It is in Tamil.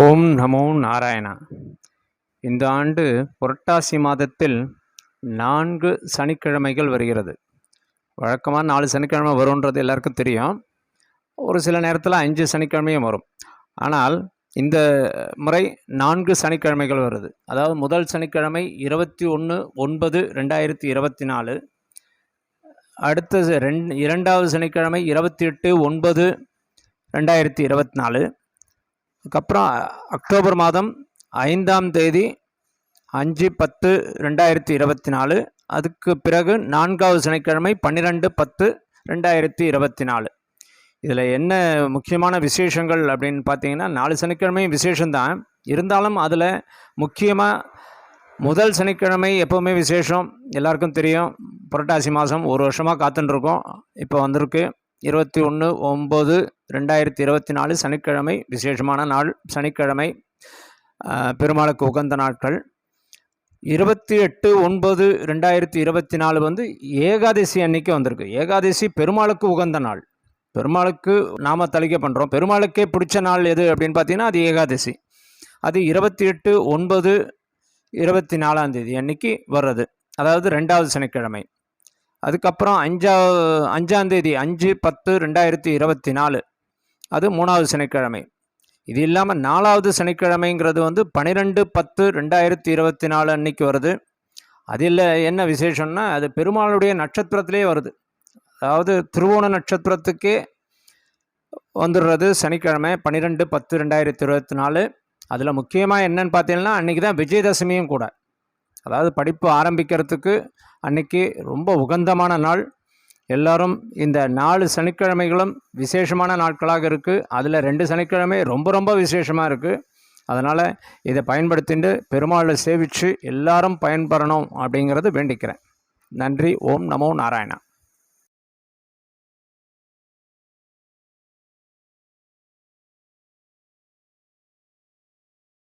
ஓம் நமோ நாராயணா. இந்த ஆண்டு புரட்டாசி மாதத்தில் நான்கு சனிக்கிழமைகள் வருகிறது. வழக்கமாக நாலு சனிக்கிழமை வரும்ன்றது எல்லாருக்கும் தெரியும். ஒரு சில நேரத்தில் அஞ்சு சனிக்கிழமையும் வரும். ஆனால் இந்த முறை நான்கு சனிக்கிழமைகள் வருது. அதாவது முதல் சனிக்கிழமை இருபத்தி ஒன்று ஒன்பது ரெண்டாயிரத்தி இருபத்தி நாலு. அடுத்தது ரெண் இரண்டாவது சனிக்கிழமை இருபத்தி எட்டு ஒன்பது ரெண்டாயிரத்தி இருபத்தி நாலு. அதுக்கப்புறம் அக்டோபர் மாதம் ஐந்தாம் தேதி அஞ்சு பத்து ரெண்டாயிரத்தி இருபத்தி நாலு. அதுக்கு பிறகு நான்காவது சனிக்கிழமை பன்னிரெண்டு பத்து ரெண்டாயிரத்தி இருபத்தி நாலு. இதில் என்ன முக்கியமான விசேஷங்கள் அப்படின்னு பார்த்தீங்கன்னா நாலு சனிக்கிழமையும் விசேஷம்தான். இருந்தாலும் அதில் முக்கியமாக முதல் சனிக்கிழமை எப்போவுமே விசேஷம். எல்லாருக்கும் தெரியும் புரட்டாசி மாதம் ஒரு வருஷமாக காத்துட்டுருக்கோம் இப்போ வந்திருக்கு. இருபத்தி ஒன்று ஒம்பது ரெண்டாயிரத்தி இருபத்தி நாலு சனிக்கிழமை விசேஷமான நாள் சனிக்கிழமை பெருமாளுக்கு உகந்த நாட்கள். இருபத்தி எட்டு ஒன்பது ரெண்டாயிரத்தி இருபத்தி நாலு வந்து ஏகாதசி அன்னைக்கு வந்திருக்கு. ஏகாதசி பெருமாளுக்கு உகந்த நாள். பெருமாளுக்கு நாம் தளிக்க பண்ணுறோம் பெருமாளுக்கே பிடிச்ச நாள் எது அப்படின்னு பார்த்தீங்கன்னா அது ஏகாதசி. அது இருபத்தி எட்டு ஒன்பது இருபத்தி நாலாம் தேதி அன்னைக்கு வர்றது. அதாவது ரெண்டாவது சனிக்கிழமை. அதுக்கப்புறம் அஞ்சா அஞ்சாந்தேதி அஞ்சு பத்து ரெண்டாயிரத்தி இருபத்தி நாலு. அது மூணாவது சனிக்கிழமை. இது இல்லாமல் நாலாவது சனிக்கிழமைங்கிறது வந்து பன்னிரெண்டு பத்து ரெண்டாயிரத்தி இருபத்தி நாலு அன்னைக்கு வருது. அதில் என்ன விசேஷம்னா அது பெருமாளுடைய நட்சத்திரத்திலே வருது. அதாவது திருவோண நட்சத்திரத்துக்கே வந்துடுறது சனிக்கிழமை பன்னிரெண்டு பத்து ரெண்டாயிரத்தி இருபத்தி நாலு. அதில் முக்கியமாக என்னன்னு பார்த்தீங்கன்னா அன்றைக்கி தான் விஜயதசமியும் கூட. அதாவது படிப்பு ஆரம்பிக்கிறதுக்கு அன்றைக்கி ரொம்ப உகந்தமான நாள். எல்லாரும் இந்த நாலு சனிக்கிழமைகளும் விசேஷமான நாட்களாக இருக்குது அதில் ரெண்டு சனிக்கிழமை ரொம்ப ரொம்ப விசேஷமாக இருக்குது அதனால் இதை பயன்படுத்திட்டு பெருமாளை சேவித்து எல்லாரும் பயன்பெறணும் அப்படிங்கிறது வேண்டிக்கிறேன். நன்றி. ஓம் நமோ நாராயணா.